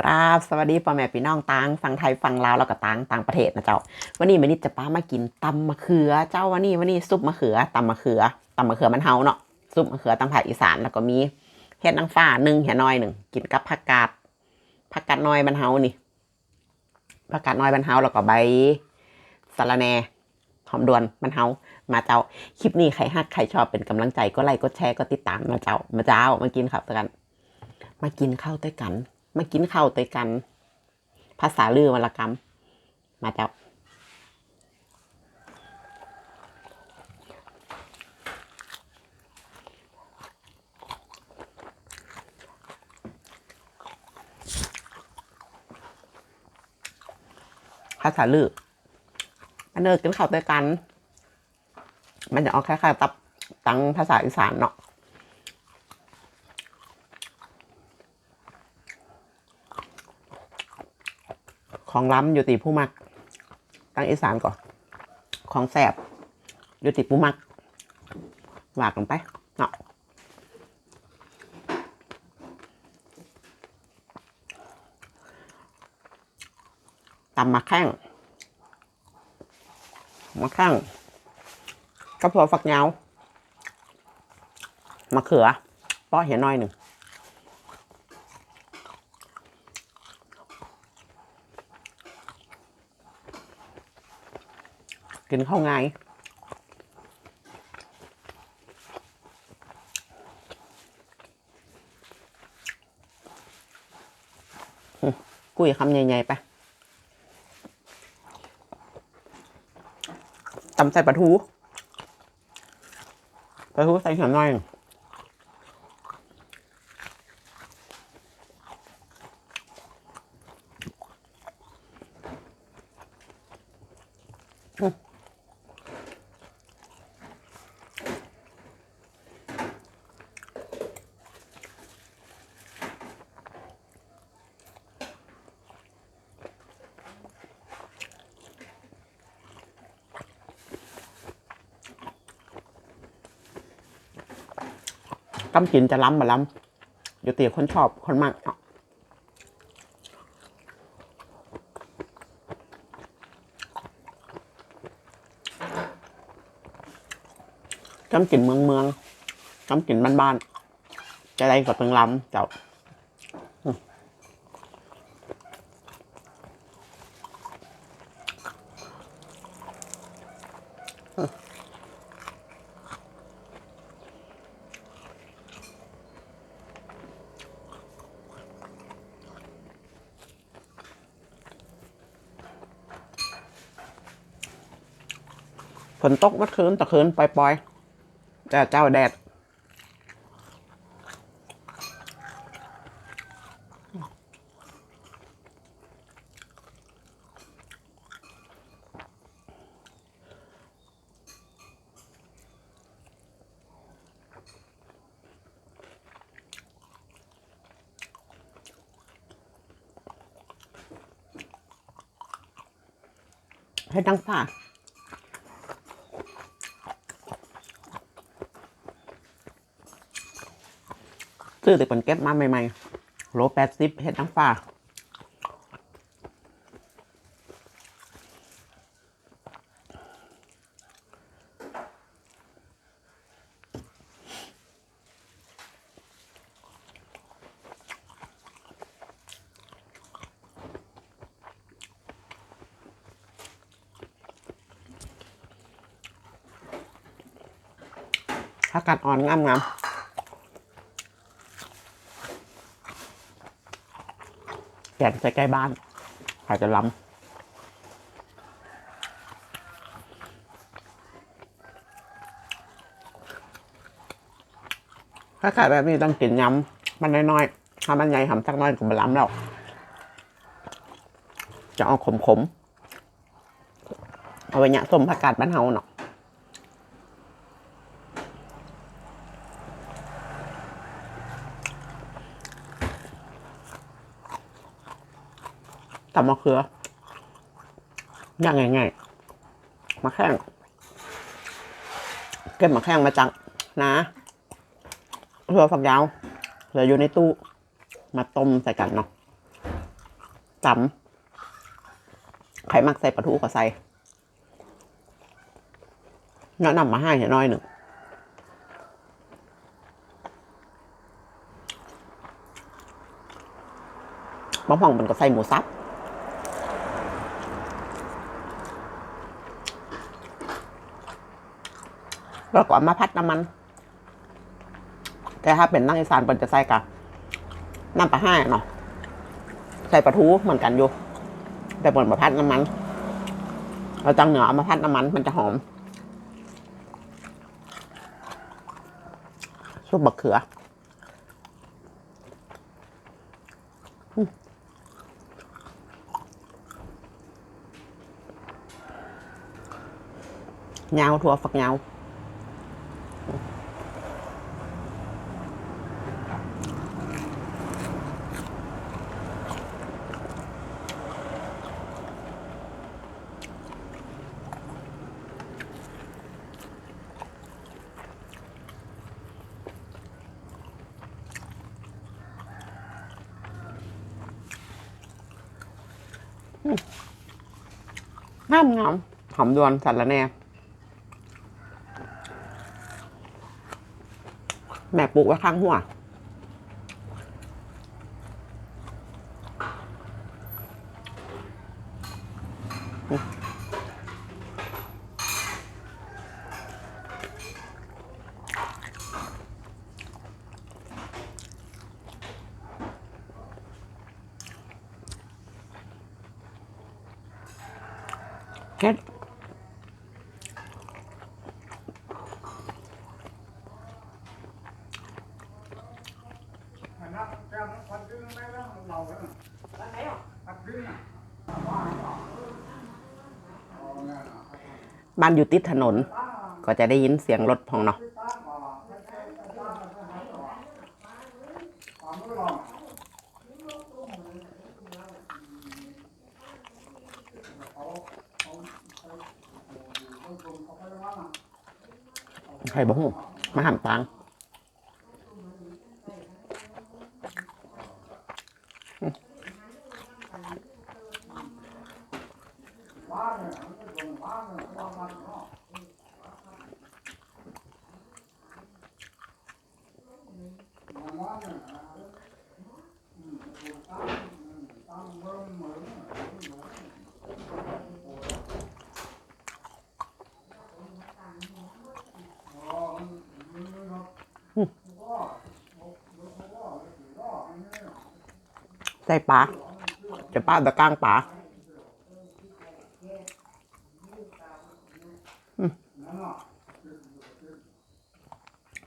กราบสวัสดีพ่อแม่พี่น้องต่างฝั่งไทยฝั่งลาวแล้วก็ต่างต่างประเทศนะเจ้า วันนี้มันนี่จะป้ามากินตำมะเขือ เจ้าวันนี้วันนี้ซุปมะเขือตำมะเขือตำมะเขือมันเฮาเนาะซุปมะเขือตำภาคอีสานแล้วก็มีเห็ดนางฟ้าหนึ่งเห็ดน้อยหนึ่งกินกับผักกาดผักกาดน้อยมันเฮานี่ผักกาดน้อยมันเฮาแล้วก็ใบสะระแหน่หอมดวนมันเฮามาเจ้าคลิปนี้ใครฮักใครชอบเป็นกำลังใจก็ไลค์ก็แชร์ก็ติดตามนะเจ้ามาเจ้ามากินครับกัน มากินข้าวด้วยกัน มากินข้าวด้วยกัน ภาษาลือวรรณกรรม มาเจ้าภาษาลืออันเนอร์กินข้าวด้วยกัน มันจะออกคล้ายๆตับตังภาษาอีสานเนาะ ของล้ำอยู่ตีผู้มักตั้งอีสานก่อนของแสบอยู่ตีผู้มักหวากลงไปเนาะตำมะแข้งมะแข้งกระเพาะฝักยาวมะเขือป้อเหียน้อยหนึ่ง กินข้าวไงายกุยคำใหญ่ๆไปตำใส่ปลาทูปลาทูใส่หัวหน่อย กำกินจะล้ำบ่ล้ำอยู่เตี๋ยคนชอบคนมากเนากำกินเมืองเมืองกำกินบ้านบ้านๆจะได้กับเพิงล้ำเจ้า ฝนตกเมื่อคืนตะคืนปล่อยๆแต่เจ้าแดดให้ดังฝ่า ซื้อแต่คนเก็บมาใหม่ๆโลแปดสิบเห็ดน้ำฟ้าถ้ากัดอ่อนงามงามๆ แกงใส่ใกล้บ้านขายจะล้ำถ้าขายแบบนี้ต้องกินยำมันน้อยๆถ้ามันใหญ่หำสักน้อยก็มันล้ำแล้วจะเอาขมๆ เอาไว้เนี่ยส้มผักกาดบ้านเฮาเนาะ ตำมะเขือย่างง่ายๆมะแข้งเก็บมะแข้งมาจากนะเผื่อฝักยาวเหลืออยู่ในตู้ มาต้มใส่กันเนาะตำไข่มักใส่ปลาทูก็ใส่แนะนำมาให้หน่อยหนึ่งบางห้องมันก็ใส่หมูสับ แล้วก็เอามาพัดน้ำมัน แต่ถ้าเป็นนั่งอีสานเป็นจะใส่กับน้ำปลาห้าเนาะใส่ปลาทูเหมือนกันอยู่ แต่บนมาพัดน้ำมัน เราจังเหนือเอามาพัดน้ำมันมันจะหอมซุปบักเขืออืมเงาถั่วฝักเงา งามงามหอมดวนสัตว์ละแน่แม่ปลูกไว้ข้างหัว เฮ็ดบ้านอยู่ติดถนน ก็จะได้ยินเสียงรถพองเนาะ ไข่บ้หูมาหั่นปัง嗯。 ใส่ปลาจะป้าตะกร้างปลา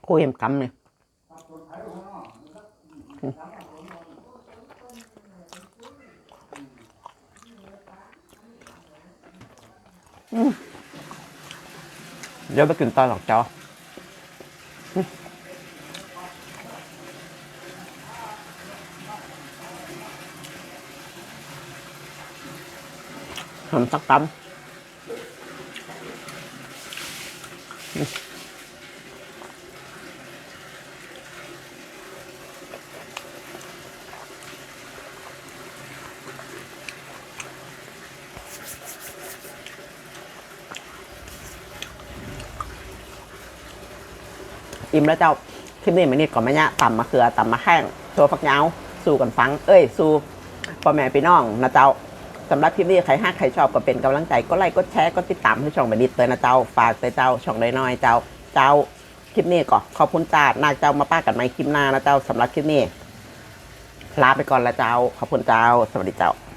โคเห็มกำเนี่ยเดี๋ยวไปกินตอนหลอกจอ หอมสักตำอิ่มแล้วเจ้าคลิปนี้มันนิดก่อนไหมเนี่ยตำมะเขือตำมะแข้งตัวฝักยาว สู่กันฟัง เอ้ย สู่พ่อแม่พี่น้องนะเจ้า สำหรับคลิปนี้ใครห้าใครชอบก็เป็นกำลังใจก็ไลค์ก็แชร์ก็ติดตามให้ช่องบันดิตเตยนะเจ้าฝากไปเจ้าช่องน้อยๆเจ้าเจ้าคลิปนี้ก็ขอบคุณจ้านาเจ้ามาป้ากันไหมคลิปหน้านะเจ้าสำหรับคลิปนี้ลาไปก่อนละเจ้าขอบคุณเจ้า สวัสดีเจ้า